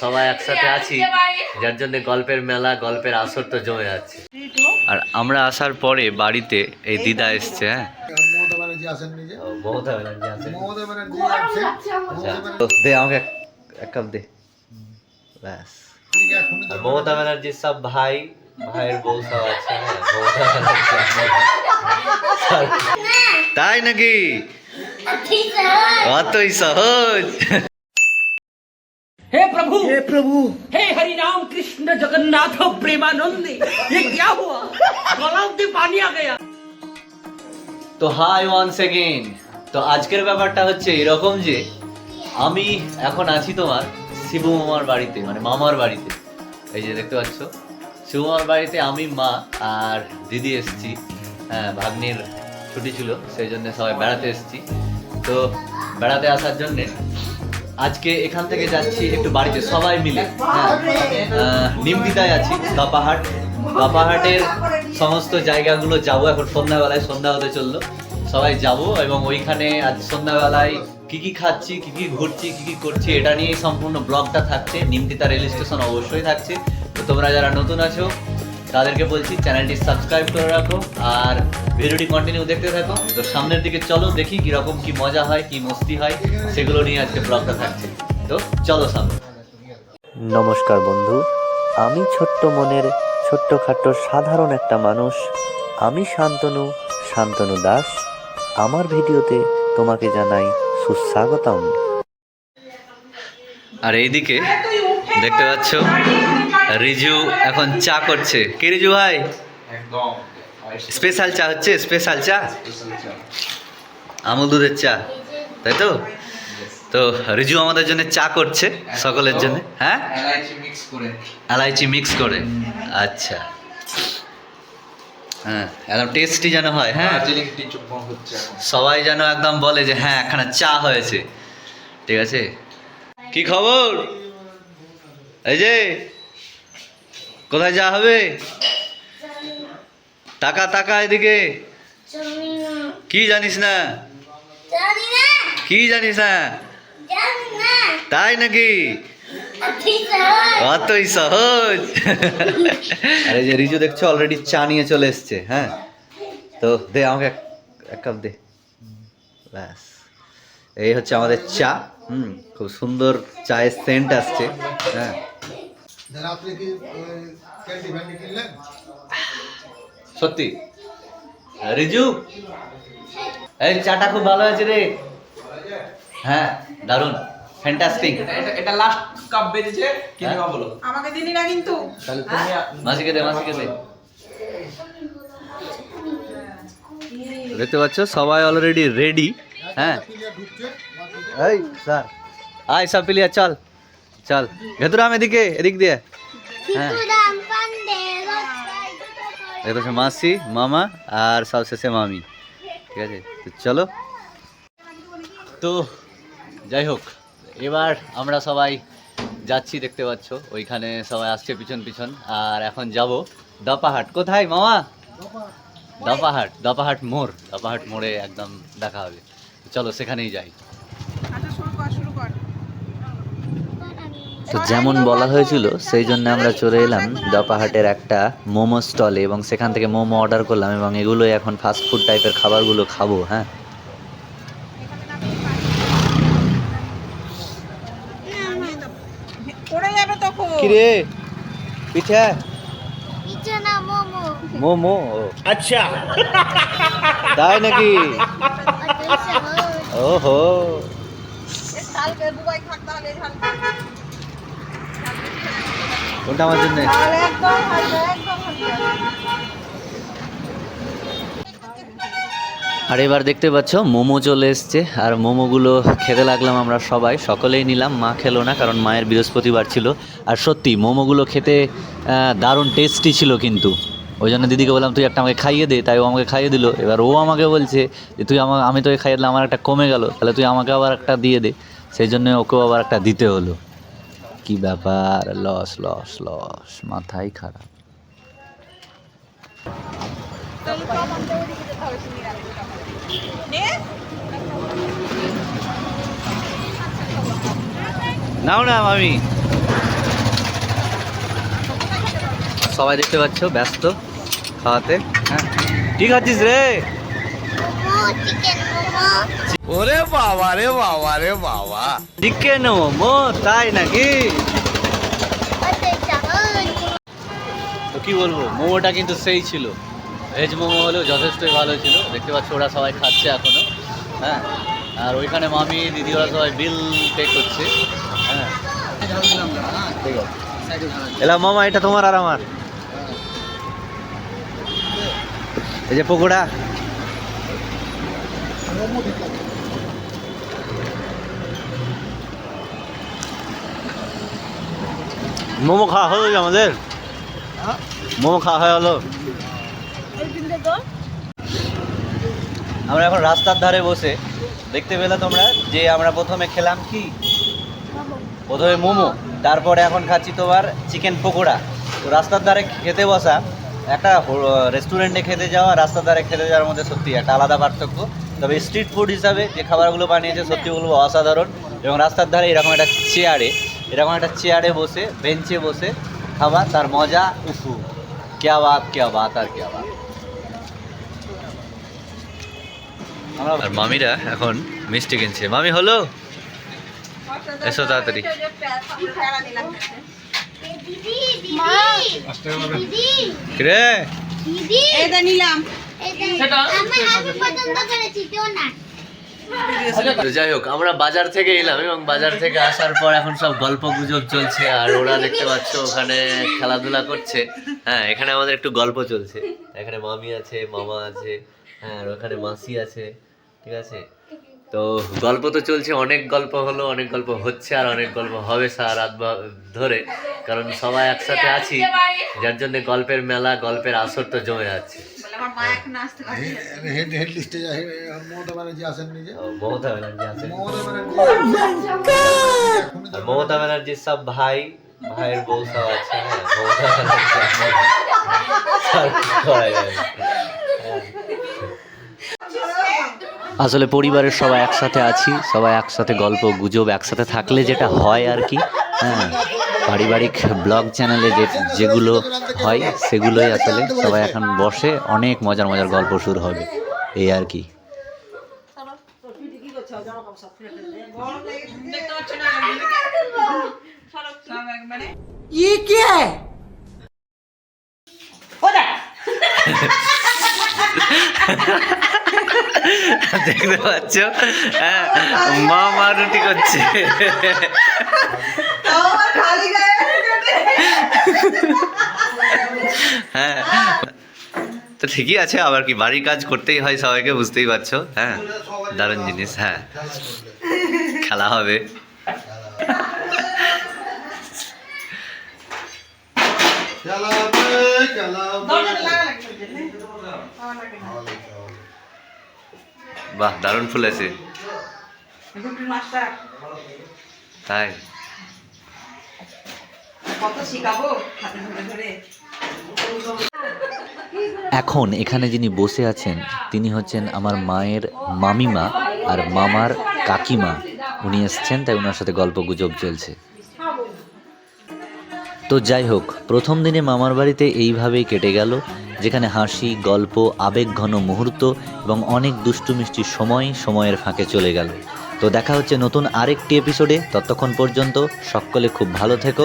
সবাই একসাথে আছি। যার জন্য গল্পের মেলা গল্পের আসর তো জমে যাচ্ছে। আর আমরা আসার পরে বাড়িতে এই দিদা এসছে হ্যাঁ? আচ্ছা। দে আমাকে এক- এক কাপ দে। ব্যাস। আর মমতা ব্যানার্জির সব ভাই ভাইয়ের বউ সব আছে হ্যাঁ? আছে। তাই নাকি? অতই সহজ। हे प्रभु हे प्रभु हे हरि राम कृष्ण जगन्नाथ प्रेमानंद ये क्या हुआ गलाव में पानी आ गया তো হাই ওয়ান্স এগেইন তো আজকের ব্যাপারটা হচ্ছে এরকম যে আমি এখন আছি তোমার শিবু মামার বাড়িতে মানে মামার বাড়িতে এই যে দেখতে পাচ্ছ শিবু মামার বাড়িতে আমি মা আর দিদি এসেছি হ্যাঁ ভাগ্নির ছুটি ছিল সেই জন্য সবাই বেড়াতে এসেছি তো বেড়াতে আসার জন্যে আজকে এখান থেকে যাচ্ছি একটু বাড়িতে সবাই মিলে। হ্যাঁ। আহ, আছি কাপাহাট কাপাহাটের সমস্ত জায়গাগুলো যাব এখন সন্ধ্যাবেলায় সন্ধ্যা হতে চলল। সবাই যাব এবং ওইখানে আজ সন্ধ্যাবেলায় কি কি খাচ্ছি কি কি ঘুরছি কি কি করছি এটা নিয়েই সম্পূর্ণ ব্লগটা থাকছে। নিমতিতা রেল স্টেশন অবশ্যই থাকছে। তো তোমরা যারা নতুন আছো তাদেরকে বলছি চ্যানেলটি সাবস্ক্রাইব করে রাখো আর ভিডিওটি কন্টিনিউ দেখতে থাকো। তো সামনের দিকে চলো দেখি কীরকম কি মজা হয় কি মস্তি হয় সেগুলো নিয়ে আজকে ব্লগটা থাকছে। তো চলো সামনে। নমস্কার বন্ধু আমি ছোট্ট মনের ছোট্টখাট্ট সাধারণ একটা মানুষ। আমি শান্তনু শান্তনু দাস। আমার ভিডিওতে তোমাকে জানাই সুস্বাগতম। আর এইদিকে দেখতে পাচ্ছ রিজু এখন চা করছে। কে রিজু ভাই? স্পেশাল চা হচ্ছে স্পেশাল চা? আমুল দুধের চা তাই তো? তো রিজু আমাদের জন্য চা করছে সকলের জন্য। হ্যাঁ? এলাইচি মিক্স করে। আচ্ছা। হ্যাঁ একদম টেস্টি যেন হয় হ্যাঁ? এখন। সবাই যেন একদম বলে যে হ্যাঁ এখানে চা হয়েছে। ঠিক আছে? কি খবর? এই যে কোথায় যা হবে? টাকা টাকা এদিকে। কি জানিস না? কি জানিস না? তাই নাকি? অতই সহজ। আরে যে রিজু দেখছ অলরেডি চা নিয়ে চলে এসছে হ্যাঁ? তো দে আমাকে এক- এক কাপ দে। ব্যাস। এই হচ্ছে আমাদের চা হুম? খুব সুন্দর চায়ের সেন্ট আসছে হ্যাঁ? রাত্রে কি ক্যান্ডি ফ্যান্ডি কিনলেন সত্যি। রিজু? এই চাটা খুব ভালো আছে রে। হ্যাঁ দারুণ। ফ্যান্টাস্টিক এটা এটা লাস্ট কাপ বেজেছে কি নেওয়া বলো? আমাকে দিলি না কিন্তু। তাহলে তুমি মাসিকে দে মাসিকে দে। দেখতে পাচ্ছ সবাই অলরেডি রেডি হ্যাঁ। এই স্যার। আয় সব প্লেয়ার চল। চল ভেতরাম এদিকে এদিক দিয়ে। হ্যাঁ। এটা হচ্ছে মাসি মামা আর সবশেষে মামি। ঠিক আছে তো চলো। তো যাই হোক এবার আমরা সবাই যাচ্ছি দেখতে পাচ্ছ ওইখানে সবাই আসছে পিছন পিছন আর এখন যাব দপাহাট। কোথায় মামা? দপাহাট দপাহাট মোড় দপাহাট মোড়ে একদম দেখা হবে। চলো সেখানেই যাই আচ্ছা শুরু কর শুরু কর তো যেমন বলা হয়েছিল সেই জন্য আমরা চলে এলাম দপাহাটের একটা মোমো স্টলে এবং সেখান থেকে মোমো অর্ডার করলাম এবং এগুলোই এখন ফাস্ট ফুড টাইপের খাবারগুলো খাব হ্যাঁ? পড়ে যাবে তখন। কিরে? পিঠা? মোমো। মোমো? আচ্ছা। তাই নাকি? ওহো। কালকে দুবাই থাক তাহলে কোনটা আমার জন্য। আর এবার দেখতে পাচ্ছ মোমো চলে এসছে। আর মোমোগুলো খেতে লাগলাম আমরা সবাই। সকলেই নিলাম মা খেলো না কারণ মায়ের বৃহস্পতিবার ছিল। আর সত্যি মোমোগুলো খেতে দারুণ টেস্টি ছিল কিন্তু। ওই জন্য দিদিকে বললাম তুই একটা আমাকে খাইয়ে দে। তাই ও আমাকে খাইয়ে দিল। এবার ও আমাকে বলছে যে তুই আমার আমি তোকে খাইয়ে দিলাম আমার একটা কমে গেল। তাহলে তুই আমাকে আবার একটা দিয়ে দে। সেই জন্য ওকেও আবার একটা দিতে হলো। কি ব্যাপার? লস লস লস মাথাই খারাপ। নাও না, মামি। সবাই দেখতে পাচ্ছ, ব্যস্ত, খাওয়াতে। হ্যাঁ। ঠিক আছিস রে? ওরে বাবা রে বাবা রে বাবা। চিকেন মোমো তাই নাকি? তো কি বলব মোমোটা কিন্তু সেই ছিল। ভেজ মোমো হলেও যথেষ্টই ভালো ছিল। দেখতে পাচ্ছ ওরা সবাই খাচ্ছে এখনও হ্যাঁ? আর ওইখানে মামি দিদি ওরা সবাই বিল পে করছে হ্যাঁ? ঠিক আছে। এলা মামা এটা তোমার আর আমার। এই যে পকোড়া। মোমো খাওয়া হলো আমাদের? মোমো খাওয়া হয়ে হলো আমরা এখন রাস্তার ধারে বসে। দেখতে পেলে তোমরা যে আমরা প্রথমে খেলাম কি? প্রথমে মোমো, তারপরে এখন খাচ্ছি তোমার চিকেন পকোড়া। তো রাস্তার ধারে খেতে বসা, একটা রেস্টুরেন্টে খেতে যাওয়া, রাস্তার ধারে খেতে যাওয়ার মধ্যে সত্যি একটা আলাদা পার্থক্য। তবে স্ট্রিট ফুড হিসাবে যে খাবারগুলো বানিয়েছে সত্যি বলব অসাধারণ। এবং রাস্তার ধারে এরকম একটা চেয়ারে এরকম একটা চেয়ারে বসে বেঞ্চে বসে খাবার তার মজা উফু। কেয়া বাত কেয়া বাত আর কেয়া বাত। আমরা আর মামিরা এখন মিষ্টি কিনছে। মামি হলো? এসো তাড়াতাড়ি। দিদি দিদি দিদি রে দিদি এটা নিলাম। না তো যাই হোক, আমরা বাজার থেকে এলাম এবং বাজার থেকে আসার পর এখন সব গল্প গুজব চলছে আর ওরা দেখতে পাচ্ছ ওখানে খেলাধুলা করছে। হ্যাঁ এখানে আমাদের একটু গল্প চলছে। এখানে মামি আছে, মামা আছে হ্যাঁ আর ওখানে মাসি আছে, ঠিক আছে? তো গল্প তো চলছে, অনেক গল্প হলো, অনেক গল্প হচ্ছে আর অনেক গল্প হবে সারা রাত ধরে। কারণ সবাই একসাথে আছি, যার জন্য গল্পের মেলা, গল্পের আসর তো জমে যাচ্ছে। আমার মা এখন আসতে পারছে হেড হেড লিস্টে মমতা ব্যানার্জি আসেন নিজে মমতা ব্যানার্জি আছে মমতা ব্যানার্জি আর মমতা ব্যানার্জির সব ভাই ভাইয়ের বউ সব আছে হ্যাঁ মমতা। আসলে পরিবারের সবাই একসাথে আছি সবাই একসাথে গল্প গুজব একসাথে থাকলে যেটা হয় আর কি হ্যাঁ। পারিবারিক ব্লগ চ্যানেলে যে যেগুলো হয় সেগুলোই আসলে সবাই এখন বসে অনেক মজার মজার গল্প শুরু হবে। এই আর কি। দেখতে পাচ্ছ? হ্যাঁ মা মা রুটি করছে। হ্যাঁ। তো ঠিকই আছে আবার কি বাড়ির কাজ করতেই হয় সবাইকে বুঝতেই পারছ। হ্যাঁ দারুণ জিনিস হ্যাঁ। খেলা হবে। লাগা লাগবে। বাহ দারুণ ফুল আছে তাই? কত শিখাবো? হাতে ধরে ধরে। এখন এখানে যিনি বসে আছেন তিনি হচ্ছেন আমার মায়ের মামিমা আর মামার কাকিমা। উনি এসছেন তাই ওনার সাথে গল্প গুজব চলছে। তো যাই হোক প্রথম দিনে মামার বাড়িতে এইভাবেই কেটে গেল। যেখানে হাসি, গল্প আবেগঘন মুহূর্ত এবং অনেক দুষ্টু মিষ্টি সময় সময়ের ফাঁকে চলে গেল। তো দেখা হচ্ছে নতুন আরেকটি এপিসোডে ততক্ষণ পর্যন্ত সকলে খুব ভালো থেকো।